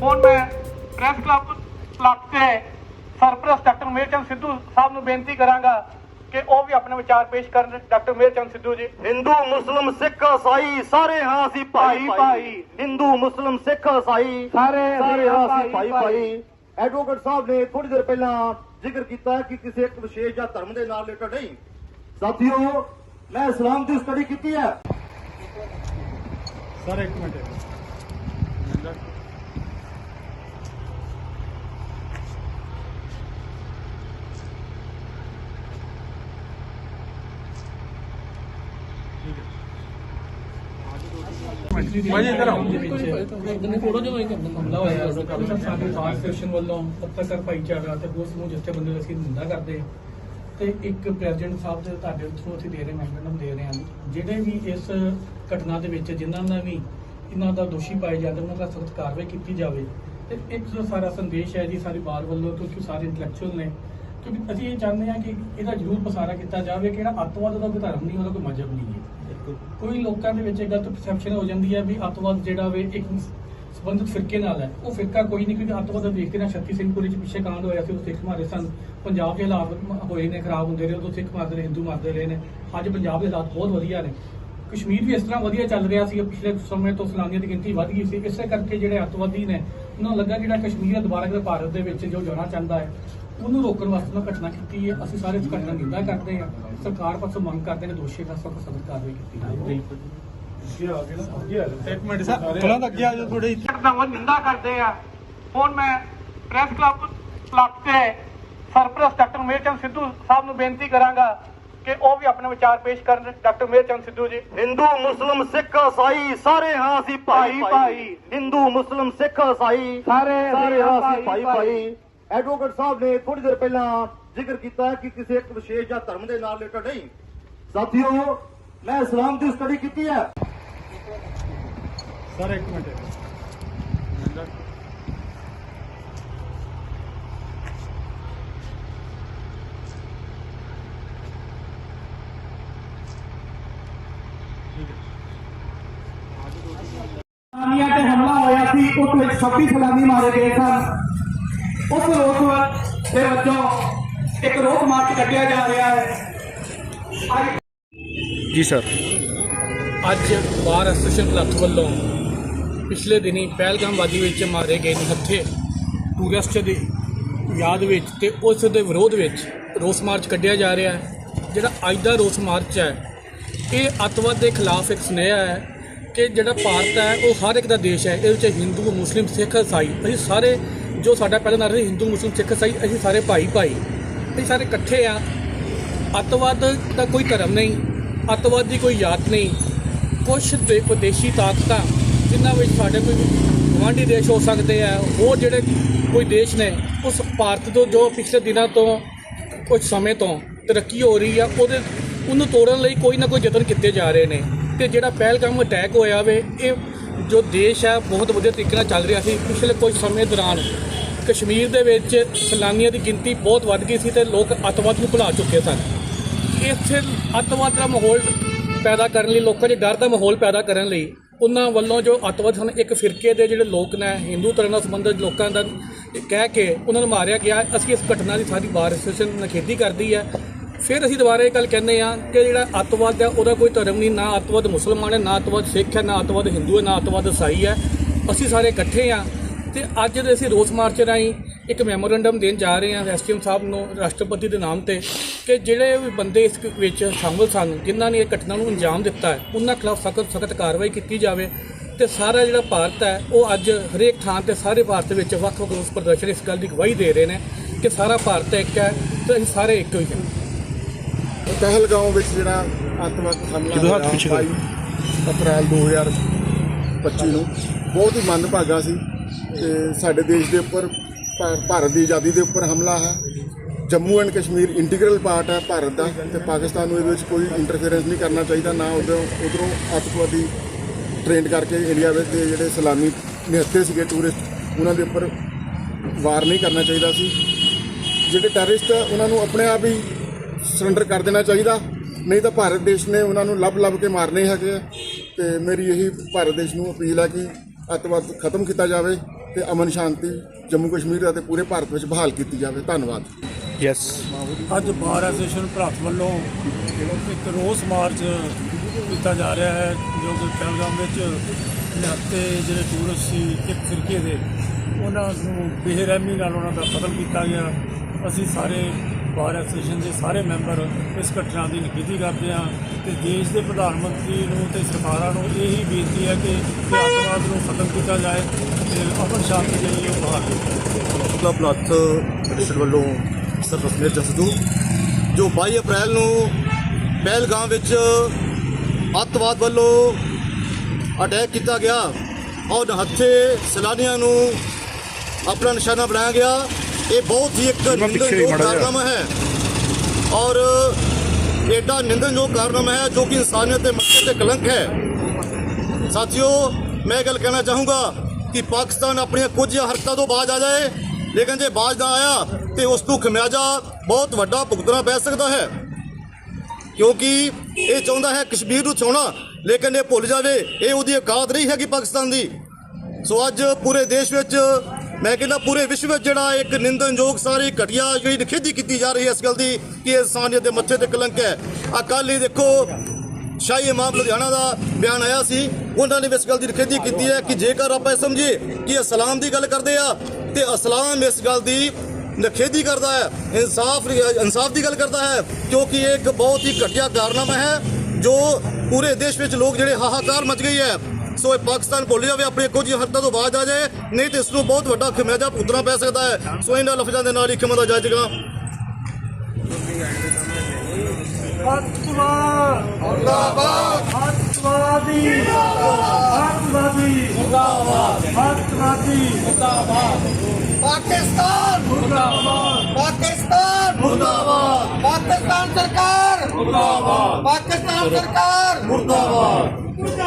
ਹੁਣ ਮੈਂ press club club ਤੇ ਸਰਪ੍ਰਸਤ ਡਾਕਟਰ ਮੇਰਚੰਦ ਸਿੱਧੂ ਸਾਹਿਬ ਨੂੰ ਬੇਨਤੀ ਕਰਾਂਗਾ ਕਿ ਉਹ ਵੀ ਆਪਣੇ ਵਿਚਾਰ ਪੇਸ਼ ਕਰਨ ਡਾਕਟਰ ਮੇਰਚੰਦ ਸਿੱਧੂ ਜੀ ਹਿੰਦੂ ਮੁਸਲਮ ਸਿੱਖ ਈਸਾਈ ਸਾਰੇ ਹਾਂ ਅਸੀਂ ਭਾਈ ਭਾਈ ਹਿੰਦੂ ਮੁਸਲਮ ਸਿੱਖ ਈਸਾਈ ਸਾਰੇ ਸਾਰੇ ਹਾਂ ਅਸੀਂ ਭਾਈ ਭਾਈ ਐਡਵੋਕੇਟ ਸਾਹਿਬ ਨੇ ਥੋੜੀ ਦੇਰ ਪਹਿਲਾਂ ਜ਼ਿਕਰ ਕੀਤਾ ਕਿ ਕਿਸੇ ਇੱਕ ਵਿਸ਼ੇਸ਼ ਜਾਂ ਧਰਮ ਦੇ ਨਾਲ ਰਿਲੇਟਡ ਨਹੀਂ। ਸਾਥੀਓ, ਮੈਂ ਇਸਲਾਮ ਦੀ ਸਟੱਡੀ ਕੀਤੀ ਹੈ। ਸਰ, ਇੱਕ ਮਿੰਟ। ਭਾਜੀ ਇੱਧਰ ਆਓ। ਫੋਟੋ ਜੋ ਇੱਕ ਹਮਲਾ ਹੋਇਆ ਸਾਡੇ ਬਾਰ ਸੈਸ਼ਨ ਵੱਲੋਂ ਪੱਤਰਕਾਰ ਭਾਈਚਾਰਾ ਤੇ ਹੋਰ ਸਮੂਹ ਜਿੱਥੇ ਦਾ ਅਸੀਂ ਨਿੰਦਾ ਕਰਦੇ ਤੇ ਇੱਕ ਪ੍ਰੈਜ਼ੀਡੈਂਟ ਸਾਹਿਬ ਦੇ ਤੁਹਾਡੇ ਥਰੂ ਅਸੀਂ ਦੇ ਰਹੇ ਮੈਮੋਰੰਡਮ ਦੇ ਰਹੇ ਹਾਂ ਜਿਹੜੇ ਵੀ ਇਸ ਘਟਨਾ ਦੇ ਵਿੱਚ ਜਿਨ੍ਹਾਂ ਦਾ ਵੀ ਇਹਨਾਂ ਦਾ ਦੋਸ਼ੀ ਪਾਏ ਜਾਂਦੇ ਉਹਨਾਂ ਦਾ ਸਖਤ ਕਾਰਵਾਈ ਕੀਤੀ ਜਾਵੇ ਤੇ ਇੱਕ ਜੋ ਸਾਰਾ ਸੰਦੇਸ਼ ਹੈ ਜੀ ਸਾਰੀ ਬਾਰ ਵੱਲੋਂ ਕਿਉਂਕਿ ਸਾਰੇ ਇੰਟੈਲੈਕਚੁਅਲ ਨੇ ਕਿਉਂਕਿ ਅਸੀਂ ਇਹ ਚਾਹੁੰਦੇ ਹਾਂ ਕਿ ਇਹਦਾ ਜ਼ਰੂਰ ਪਸਾਰਾ ਕੀਤਾ ਜਾਵੇ ਕਿ ਜਿਹੜਾ ਅੱਤਵਾਦ ਦਾ ਕੋਈ ਧਰਮ ਨਹੀਂ, ਉਹਦਾ ਕੋਈ ਮਜ਼ਹਬ ਨਹੀਂ ਹੈ। ਕੋਈ ਲੋਕਾਂ ਦੇ ਵਿੱਚ ਇਹ ਗਲਤ ਪਰਸੈਪਸ਼ਨ ਹੋ ਜਾਂਦੀ ਹੈ ਵੀ ਅੱਤਵਾਦ ਜਿਹੜਾ ਵੇ ਇੱਕ ਸੰਬੰਧਿਤ ਫਿਰਕੇ ਨਾਲ ਹੈ। ਉਹ ਫਿਰਕਾ ਕੋਈ ਨਹੀਂ ਕਿਉਂਕਿ ਅੱਤਵਾਦ ਦਾ ਦੇਖਦੇ ਨਾ ਛੱਤੀ ਸਿੰਘਪੁਰੀ ਚ ਪਿੱਛੇ ਕਾਂਡ ਹੋਇਆ ਸੀ, ਉਹ ਸਿੱਖ ਮਾਰੇ ਸਨ। ਪੰਜਾਬ ਦੇ ਹਾਲਾਤ ਹੋਏ ਨੇ, ਖਰਾਬ ਹੁੰਦੇ ਰਹੇ, ਉਦੋਂ ਸਿੱਖ ਮਾਰਦੇ ਰਹੇ, ਹਿੰਦੂ ਮਾਰਦੇ ਰਹੇ ਨੇ। ਅੱਜ ਪੰਜਾਬ ਦੇ ਹਾਲਾਤ ਬਹੁਤ ਵਧੀਆ ਨੇ। ਕਸ਼ਮੀਰ ਵੀ ਇਸ ਤਰ੍ਹਾਂ ਵਧੀਆ ਚੱਲ ਰਿਹਾ ਸੀ ਪਿਛਲੇ ਸਮੇਂ ਤੋਂ ਸੈਲਾਨੀਆਂ ਦੀ ਗਿਣਤੀ ਵਧ ਗਈ ਸੀ। ਇਸੇ ਕਰਕੇ ਜਿਹੜੇ ਅੱਤਵਾਦੀ ਨੇ, ਉਹਨਾਂ ਨੂੰ ਲੱਗਾ ਜਿਹੜਾ ਕਸ਼ਮੀਰ ਦੁਬਾਰਾ ਕਿਤੇ ਭਾਰਤ ਦੇ ਵਿੱਚ ਜੋ ਜਾਣਾ ਚਾਹੁੰਦਾ ਹੈ। ਉਹਨੂੰ ਰੋਕਣ ਵਾਸਤੇ ਉਹਨਾਂ ਘਟਨਾ ਕੀਤੀ ਹੈ। ਅਸੀਂ ਸਾਰੇ ਇਸ ਘਟਨਾ ਦੀ ਨਿੰਦਾ ਕਰਦੇ ਹਾਂ। ਸਰਕਾਰ ਪਾਸੋਂ ਮੰਗ ਕਰਦੇ ਨੇ ਦੋਸ਼ੀ ਦਾ ਸਖਤ ਸਖਤ ਕਾਰਵਾਈ ਕੀਤੀ ਜਾਵੇ। ਇੱਕ ਮਿੰਟ ਸਰ ਥੋੜਾ ਅੱਗੇ ਆ ਜਾਓ ਥੋੜੇ ਨਵਾਂ ਨਿੰਦਾ ਕਰਦੇ ਆ। ਹੁਣ ਮੈਂ ਪ੍ਰੈਸ ਕਲੱਬ ਕਲੱਬ ਤੇ ਸਰਪ੍ਰਸਤ ਡਾਕਟਰ ਮੇਰਚੰਦ ਸਿੱਧੂ ਸਾਹਿਬ ਨੂੰ ਬੇਨਤੀ ਕਰਾਂਗਾ ਕਿ ਉਹ ਵੀ ਆਪਣੇ ਵਿਚਾਰ ਪੇਸ਼ ਕਰਨ। ਡਾਕਟਰ ਮੇਰਚੰਦ ਸਿੱਧੂ ਜੀ। ਹਿੰਦੂ ਮੁਸਲਮ ਸਿੱਖ ਈਸਾਈ ਸਾਰੇ ਹਾਂ ਅਸੀਂ ਭਾਈ ਭਾਈ। ਹਿੰਦੂ ਮੁਸਲਮ ਸਿੱਖ ਈਸਾਈ ਸਾਰੇ ਸਾਰੇ ਹਾਂ ਅਸੀਂ ਭਾਈ। ਭਾਈ। ਐਡਵੋਕੇਟ ਸਾਹਿਬ ਨੇ ਥੋੜੀ ਦੇਰ ਪਹਿਲਾਂ ਜ਼ਿਕਰ ਕੀਤਾ ਕਿ ਕਿਸੇ ਇੱਕ ਵਿਸ਼ੇਸ਼ ਜਾਂ ਧਰਮ ਦੇ ਨਾਲ ਰਿਲੇਟਡ ਨਹੀਂ। ਸਾਥੀਓ ਮੈਂ ਇਸਲਾਮ ਦੀ ਸਟੱਡੀ ਕੀਤੀ ਹੈ। ਸਰ ਇੱਕ ਮਿੰਟ। ਸਲਾਮੀਆਂ ਤੇ ਹਮਲਾ ਹੋਇਆ ਸੀ ਉਸ ਵਿੱਚ 26 ਸਲਾਮੀ ਮਾਰੇ ਗਏ ਸਨ। ਉਸ ਰੋਕ ਦੇ ਵੱਲੋਂ ਇੱਕ ਰੋਕ ਮਾਰਚ ਕੱਢਿਆ ਜਾ ਰਿਹਾ ਹੈ। ਜੀ ਸਰ। ਅੱਜ ਬਾਰ ਐਸੋਸੀਏਸ਼ਨ ਕਲੱਬ ਵੱਲੋਂ ਪਿਛਲੇ ਦਿਨੀ ਪਹਿਲਗਾਮਵਾਦੀ ਵਿੱਚ ਮਾਰੇ ਗਏ ਨਿਹੱਥੇ ਟੂਰਿਸਟ ਦੀ ਯਾਦ ਵਿੱਚ ਤੇ ਉਸ ਦੇ ਵਿਰੋਧ ਵਿੱਚ ਰੋਸ ਮਾਰਚ ਕੱਢਿਆ ਜਾ ਰਿਹਾ ਹੈ। ਜਿਹੜਾ ਅੱਜ ਦਾ ਰੋਸ ਮਾਰਚ ਹੈ ਇਹ ਅੱਤਵਾਦ ਦੇ ਖਿਲਾਫ ਇੱਕ ਸੁਨੇਹਾ ਹੈ ਕਿ ਜਿਹੜਾ ਭਾਰਤ ਹੈ ਉਹ ਹਰ ਇੱਕ ਦਾ ਦੇਸ਼ ਹੈ। ਇਹਦੇ ਵਿੱਚ ਹਿੰਦੂ ਮੁਸਲਿਮ ਸਿੱਖ ਈਸਾਈ ਅਸੀਂ ਸਾਰੇ ਜੋ ਸਾਡਾ ਪਹਿਲਾ ਨਾਰਾ ਸੀ, ਹਿੰਦੂ, ਮੁਸਲਿਮ, ਸਿੱਖ ਈਸਾਈ ਅਸੀਂ ਸਾਰੇ ਭਾਈ ਭਾਈ। ਅਸੀਂ ਸਾਰੇ ਇਕੱਠੇ ਆ। ਅੱਤਵਾਦ ਦਾ ਕੋਈ ਧਰਮ ਨਹੀਂ, ਅੱਤਵਾਦ ਦੀ ਕੋਈ ਯਾਦ ਨਹੀਂ। ਕੁਛ ਦੇ ਵਿਦੇਸ਼ੀ ਤਾਕਤਾਂ ਜਿਨ੍ਹਾਂ ਵਿੱਚ ਸਾਡੇ ਕੋਈ ਗੁਆਂਢੀ ਦੇਸ਼ ਹੋ ਸਕਦੇ ਆ ਹੋਰ ਜਿਹੜੇ ਕੋਈ ਦੇਸ਼ ਨੇ, ਉਸ ਭਾਰਤ ਤੋਂ ਜੋ ਪਿਛਲੇ ਦਿਨਾਂ ਤੋਂ ਕੁਝ ਸਮੇਂ ਤੋਂ ਤਰੱਕੀ ਹੋ ਰਹੀ ਆ, ਉਹਦੇ ਉਹਨੂੰ ਤੋੜਨ ਲਈ ਕੋਈ ਨਾ ਕੋਈ ਯਤਨ ਕੀਤੇ ਜਾ ਰਹੇ ਨੇ। ਤੇ ਜਿਹੜਾ ਪਹਿਲਗਾਮ ਅਟੈਕ ਹੋਇਆ ਵੇ, ਇਹ ਜੋ ਦੇਸ਼ ਹੈ ਬਹੁਤ ਵਧੀਆ ਤਰੀਕੇ ਨਾਲ ਚੱਲ ਰਿਹਾ ਸੀ। ਪਿਛਲੇ ਕੁਝ ਸਮੇਂ ਦੌਰਾਨ ਕਸ਼ਮੀਰ ਦੇ ਵਿੱਚ ਸੈਲਾਨੀਆਂ ਦੀ ਗਿਣਤੀ ਬਹੁਤ ਵੱਧ ਗਈ ਸੀ ਤੇ ਲੋਕ ਅੱਤਵਾਦ ਨੂੰ ਭੁਲਾ ਚੁੱਕੇ ਸਨ। ਇੱਥੇ ਅੱਤਵਾਦ ਦਾ ਮਾਹੌਲ ਪੈਦਾ ਕਰਨ ਲਈ, ਲੋਕਾਂ 'ਚ ਡਰ ਦਾ ਮਾਹੌਲ ਪੈਦਾ ਕਰਨ ਲਈ ਉਹਨਾਂ ਵੱਲੋਂ ਜੋ ਅੱਤਵਾਦ ਹਨ, ਇੱਕ ਫਿਰਕੇ ਦੇ ਜਿਹੜੇ ਲੋਕ ਨੇ ਹਿੰਦੂ ਧਰਮ ਨਾਲ ਸੰਬੰਧਿਤ ਲੋਕਾਂ ਦਾ ਕਹਿ ਕੇ ਉਹਨਾਂ ਨੂੰ ਮਾਰਿਆ ਗਿਆ। ਅਸੀਂ ਇਸ ਘਟਨਾ ਦੀ ਸਾਰੀ ਬਾਰ ਐਸੋਸੀਏਸ਼ਨ ਨਖੇਦੀ ਕਰਦੀ ਹੈ। ਫਿਰ ਅਸੀਂ ਦੁਬਾਰਾ ਇਹ ਗੱਲ ਕਹਿੰਦੇ ਆ ਕਿ ਜਿਹੜਾ ਅੱਤਵਾਦ ਹੈ, ਉਹਦਾ ਕੋਈ ਧਰਮ ਨਹੀਂ, ਨਾ ਅੱਤਵਾਦ ਮੁਸਲਮਾਨ ਹੈ, ਨਾ ਅੱਤਵਾਦ ਸਿੱਖ ਹੈ, ਨਾ ਅੱਤਵਾਦ ਹਿੰਦੂ ਹੈ, ਨਾ ਅੱਤਵਾਦ ਈਸਾਈ ਹੈ। ਅਸੀਂ ਸਾਰੇ ਇਕੱਠੇ ਆ ਤੇ ਅੱਜ ਦੇ ਅਸੀਂ ਰੋਸ ਮਾਰਚ ਰਾਹੀਂ ਇੱਕ ਮੈਮੋਰੈਂਡਮ ਦੇਣ ਜਾ ਰਹੇ ਹਾਂ ਐਸਟੀਐਮ ਸਾਹਿਬ ਨੂੰ ਰਾਸ਼ਟਰਪਤੀ ਦੇ ਨਾਮ ਤੇ ਕਿ ਜਿਹੜੇ ਵੀ ਬੰਦੇ ਇਸ ਵਿੱਚ ਸ਼ਾਮਲ ਸਨ, ਜਿਨ੍ਹਾਂ ਨੇ ਇਹ ਘਟਨਾ ਨੂੰ ਅੰਜਾਮ ਦਿੱਤਾ ਹੈ, ਉਹਨਾਂ ਖਿਲਾਫ ਸਖਤ ਸਖਤ ਕਾਰਵਾਈ ਕੀਤੀ ਜਾਵੇ ਤੇ ਸਾਰਾ ਜਿਹੜਾ ਭਾਰਤ ਹੈ, ਉਹ ਅੱਜ ਹਰੇਕ ਥਾਂ ਤੇ ਸਾਰੇ ਭਾਰਤ ਵਿੱਚ ਵੱਖ ਵੱਖ ਰੋਸ ਪ੍ਰਦਰਸ਼ਨ ਇਸ ਗੱਲ ਦੀ ਗਵਾਹੀ ਦੇ ਰਹੇ ਨੇ ਕਿ ਸਾਰਾ ਭਾਰਤ ਇੱਕ ਹੈ ਤੇ ਅਸੀਂ ਸਾਰੇ ਇੱਕ ਹੀ ਹਾਂ। ਪਹਿਲਗਾਉਂ ਵਿੱਚ ਜਿਹੜਾ ਅੱਤਵਾਦ ਹਮਲਾ ਹੱਥ ਪਿੱਛੇ ਕਰੋ। 22 ਅਪ੍ਰੈਲ 2025 ਨੂੰ। ਬਹੁਤ ਹੀ ਮੰਦਭਾਗਾ ਸੀ ਤੇ ਸਾਡੇ ਦੇਸ਼ ਦੇ ਉੱਪਰ ਭਾ- ਭਾਰਤ ਦੀ ਆਜ਼ਾਦੀ ਦੇ ਉੱਪਰ ਹਮਲਾ ਹੈ। Jammu and Kashmir integral part ਹੈ ਭਾਰਤ ਦਾ ਤੇ ਪਾਕਿਸਤਾਨ ਨੂੰ ਇਹਦੇ ਵਿੱਚ ਕੋਈ ਇੰਟਰਫੇਰੈਂਸ ਨਹੀਂ ਕਰਨਾ ਚਾਹੀਦਾ ਨਾ ਉਧਰੋਂ ਉਧਰੋਂ ਅੱਤਵਾਦੀ ਟ੍ਰੇਨਡ ਕਰਕੇ ਇੰਡੀਆ ਵਿੱਚ ਦੇ ਜਿਹੜੇ ਸਲਾਮੀ ਨਿਹੱਥੇ ਸੀਗੇ ਟੂਰਿਸਟ ਉਹਨਾਂ ਦੇ ਉੱਪਰ ਵਾਰ ਨਹੀਂ ਕਰਨਾ ਚਾਹੀਦਾ ਸੀ। ਜਿਹੜੇ ਟੈਰਰਿਸਟ ਆ ਉਹਨਾਂ ਨੂੰ ਆਪਣੇ ਆਪ ਹੀ ਸਰੈਂਡਰ ਕਰ ਦੇਣਾ ਚਾਹੀਦਾ। ਨਹੀਂ ਤਾਂ ਭਾਰਤ ਦੇਸ਼ ਨੇ ਉਹਨਾਂ ਨੂੰ ਲੱਭ ਲੱਭ ਕੇ ਮਾਰਨੇ ਹੈਗੇ ਆ। ਤੇ ਮੇਰੀ ਇਹੀ ਭਾਰਤ ਦੇਸ਼ ਨੂੰ ਅਪੀਲ ਹੈ ਕਿ ਅੱਤਵਾਦ ਖਤਮ ਕੀਤਾ ਜਾਵੇ ਤੇ ਅਮਨ ਸ਼ਾਂਤੀ ਜੰਮੂ ਕਸ਼ਮੀਰ ਅਤੇ ਪੂਰੇ ਭਾਰਤ ਵਿੱਚ ਬਹਾਲ ਕੀਤੀ ਜਾਵੇ। ਧੰਨਵਾਦ। ਯੈਸ ਅੱਜ ਬਾਰ ਐਸੋਸੀਏਸ਼ਨ ਭਰਤ ਵੱਲੋਂ ਇੱਕ ਰੋਸ ਮਾਰਚ ਕੀਤਾ ਜਾ ਰਿਹਾ ਹੈ ਜੋ ਕਿ ਪਹਿਲਗਾਮ ਵਿੱਚ ਨਿਹੱਥੇ ਜਿਹੜੇ ਟੂਰਿਸਟ ਸੀ ਇੱਕ ਫਿਰਕੇ ਦੇ ਉਹਨਾਂ ਨੂੰ ਬੇਰਹਿਮੀ ਨਾਲ ਉਹਨਾਂ ਦਾ ਕਤਲ ਕੀਤਾ ਗਿਆ। ਅਸੀਂ ਸਾਰੇ ਬਾਰ ਐਸੋਸੀਏਸ਼ਨ ਦੇ ਸਾਰੇ ਮੈਂਬਰ ਇਸ ਘਟਨਾ ਦੀ ਨਿਖੇਧੀ ਕਰਦੇ ਹਾਂ ਤੇ ਦੇਸ਼ ਦੇ ਪ੍ਰਧਾਨ ਮੰਤਰੀ ਨੂੰ ਤੇ ਸਰਕਾਰਾਂ ਨੂੰ ਇਹੀ ਬੇਨਤੀ ਹੈ ਕਿ ਕਿ ਅੱਤਵਾਦ ਨੂੰ ਖਤਮ ਕੀਤਾ ਜਾਏ ਤੇ ਅਮਨ ਸ਼ਾਂਤੀ ਜਿਹੜੀ ਉਹ ਬਹਾਲ ਕੀਤੀ ਕਲੱਬ ਲੱਥ ਐਡੀਸ਼ਨ ਵੱਲੋਂ ਸਰਪ੍ਰਸਤ ਮੇਜਰ ਸਿੱਧੂ ਜੋ 22 ਅਪ੍ਰੈਲ ਨੂੰ ਪਹਿਲਗਾਮ ਵਿੱਚ ਅੱਤਵਾਦ ਵੱਲੋਂ ਅਟੈਕ ਕੀਤਾ ਗਿਆ ਔਰ ਹੱਥੇ ਸੈਲਾਨੀਆਂ ਨੂੰ ਆਪਣਾ ਨਿਸ਼ਾਨਾ ਬਣਾਇਆ ਗਿਆ। ਇਹ ਬਹੁਤ ਹੀ ਇੱਕ ਨਿੰਦਣਯੋਗ। ਕਾਰਨਾਮਾ ਹੈ। ਔਰ ਐਡਾ ਨਿੰਦਣਯੋਗ ਕਾਰਨਾਮਾ ਹੈ ਜੋ ਕਿ ਇਨਸਾਨੀਅਤ ਦੇ ਮੱਥੇ ਤੇ ਕਲੰਕ ਹੈ। ਸਾਥੀਓ ਮੈਂ ਇਹ ਗੱਲ ਕਹਿਣਾ ਚਾਹੂੰਗਾ ਕਿ ਪਾਕਿਸਤਾਨ ਆਪਣੀਆਂ ਕੁਝ ਹਰਕਤਾਂ ਤੋਂ ਬਾਜ਼ ਆ ਜਾਏ ਲੇਕਿਨ ਜੇ ਬਾਜ਼ ਨਾ ਆਇਆ ਤੇ ਉਸ ਨੂੰ ਖਮਿਆਜਾ ਬਹੁਤ ਵੱਡਾ ਭੁਗਤਣਾ ਪੈ ਸਕਦਾ ਹੈ। ਕਿਉਂਕਿ ਇਹ ਚਾਹੁੰਦਾ ਹੈ ਕਸ਼ਮੀਰ ਨੂੰ ਛੋਣਾ ਲੇਕਿਨ ਇਹ ਭੁੱਲ ਜਾਵੇ ਇਹ ਉਹਦੀ ਔਕਾਤ ਨਹੀਂ ਹੈਗੀ ਪਾਕਿਸਤਾਨ ਦੀ। ਸੋ ਅੱਜ ਪੂਰੇ ਦੇਸ਼ ਵਿੱਚ ਮੈਂ ਕਹਿੰਦਾ ਪੂਰੇ ਵਿਸ਼ਵ ਵਿੱਚ ਜਿਹੜਾ ਇੱਕ ਨਿੰਦਨਯੋਗ ਸਾਰੀ ਘਟੀਆ ਜਿਹੜੀ ਨਿਖੇਧੀ ਕੀਤੀ ਜਾ ਰਹੀ ਹੈ ਇਸ ਗੱਲ ਦੀ ਕਿ ਇਨਸਾਨੀਅਤ ਦੇ ਮੱਥੇ ਤੇ ਕਲੰਕ ਹੈ। ਆ ਕੱਲ੍ਹ ਹੀ ਦੇਖੋ, ਸ਼ਾਹੀ ਇਮਾਮ ਲੁਧਿਆਣਾ ਦਾ ਬਿਆਨ ਆਇਆ ਸੀ, ਉਹਨਾਂ ਨੇ ਵੀ ਇਸ ਗੱਲ ਦੀ ਨਿਖੇਧੀ ਕੀਤੀ ਹੈ ਕਿ ਜੇਕਰ ਆਪਾਂ ਇਹ ਸਮਝੀਏ ਕਿ ਇਸਲਾਮ ਦੀ ਗੱਲ ਕਰਦੇ ਆ, ਤੇ ਇਸਲਾਮ ਇਸ ਗੱਲ ਦੀ ਨਖੇਦੀ ਕਰਦਾ ਹੈ, ਇਨਸਾਫ ਇਨਸਾਫ ਦੀ ਗੱਲ ਕਰਦਾ ਹੈ, ਕਿਉਂਕਿ ਇਹ ਇੱਕ ਬਹੁਤ ਹੀ ਘਟੀਆ ਕਾਰਨਾਮਾ ਹੈ, ਜੋ ਪੂਰੇ ਦੇਸ਼ ਵਿੱਚ ਲੋਕ ਜਿਹੜੇ ਹਾਹਾਕਾਰ ਮਚ ਗਈ ਹੈ। ਸੋ ਇਹ ਪਾਕਿਸਤਾਨ ਭੁੱਲ ਜਾਵੇ ਆਪਣੇ ਕੁਝ ਹੱਦਾਂ ਤੋਂ ਬਾਅਦ ਆ ਜਾਏ ਨਹੀਂ ਤੇ ਇਸ ਨੂੰ ਬਹੁਤ ਵੱਡਾ ਖਮਿਆਜਾ ਭੁਗਤਣਾ ਪੈ ਸਕਦਾ ਹੈ ਸੋ ਇਹਨਾਂ ਲਫ਼ਜ਼ਾਂ ਦੇ ਨਾਲ ਹੀ ਖਿਮਾ ਦਾ ਜਾਜਗਾ ਅੱਤਵਾਦ ਮੁਰਦਾਬਾਦ ਅੱਤਵਾਦੀ ਅੱਤਵਾਦੀ ਮੁਰਦਾਬਾਦ ਅੱਤਵਾਦੀ पाकिस्तान मुर्दाबाद पाकिस्तान मुर्दाबाद पाकिस्तान सरकार मुर्दाबाद पाकिस्तान सरकार मुर्दाबाद